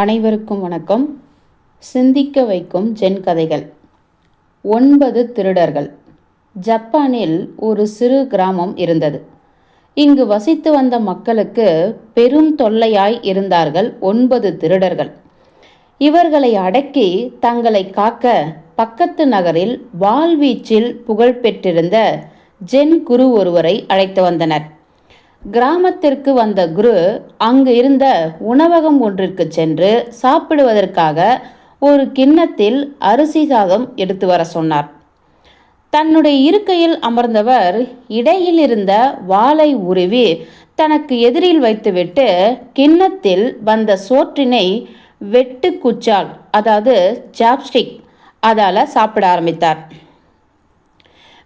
அனைவருக்கும் வணக்கம். சிந்திக்க வைக்கும் ஜென் கதைகள். ஒன்பது திருடர்கள். ஜப்பானில் ஒரு சிறு கிராமம் இருந்தது. இங்கு வசித்து வந்த மக்களுக்கு பெரும் தொல்லையாய் இருந்தார்கள் ஒன்பது திருடர்கள். இவர்களை அடக்கி தங்களை காக்க பக்கத்து நகரில் வாழ்வீச்சில் புகழ் பெற்றிருந்த ஜென் குரு ஒருவரை அழைத்து வந்தனர். கிராமத்திற்கு வந்த குரு அங்கு இருந்த உணவகம் ஒன்றிற்கு சென்று சாப்பிடுவதற்காக ஒரு கிண்ணத்தில் அரிசி சாதம் எடுத்து வர சொன்னார். தன்னுடைய இருக்கையில் அமர்ந்தவர் இடையில் இருந்த வாளை உருவி தனக்கு எதிரில் வைத்துவிட்டு கிண்ணத்தில் வந்த சோற்றினை வெட்டு குச்சால் அதாவது சாப்ஸ்டிக் அதால் சாப்பிட ஆரம்பித்தார்.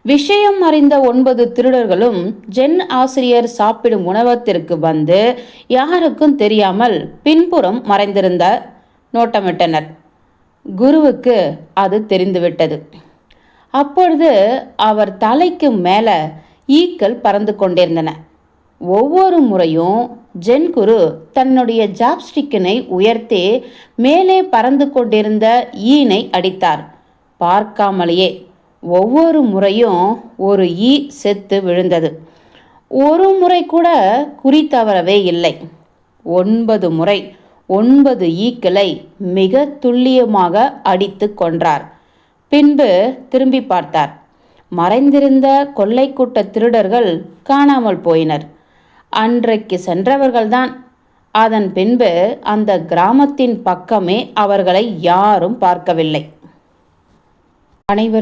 விஷயம் அறிந்த ஒன்பது திருடர்களும் ஜென் ஆசிரியர் சாப்பிடும் உணவகத்திற்கு வந்து யாருக்கும் தெரியாமல் பின்புறம் மறைந்திருந்த நோட்டமிட்டனர். குருவுக்கு அது தெரிந்துவிட்டது. அப்பொழுது அவர் தலைக்கு மேலே ஈக்கள் பறந்து கொண்டிருந்தன. ஒவ்வொரு முறையும் ஜென் குரு தன்னுடைய ஜாப்ஸ்டிக்கினை உயர்த்தி மேலே பறந்து கொண்டிருந்த ஈனை அடித்தார். பார்க்காமலேயே ஒவ்வொரு முறையும் ஒரு ஈ செத்து விழுந்தது. ஒரு முறை கூட குறி தவறவே இல்லை. ஒன்பது முறை ஒன்பது ஈக்களை மிக துல்லியமாக அடித்து கொன்றார். பின்பு திரும்பி பார்த்தார். மறைந்திருந்த கொள்ளை கூட்ட திருடர்கள் காணாமல் போயினர். அன்றைக்கு சென்றவர்கள்தான். அதன் பின்பு அந்த கிராமத்தின் பக்கமே அவர்களை யாரும் பார்க்கவில்லை. அனைவரும்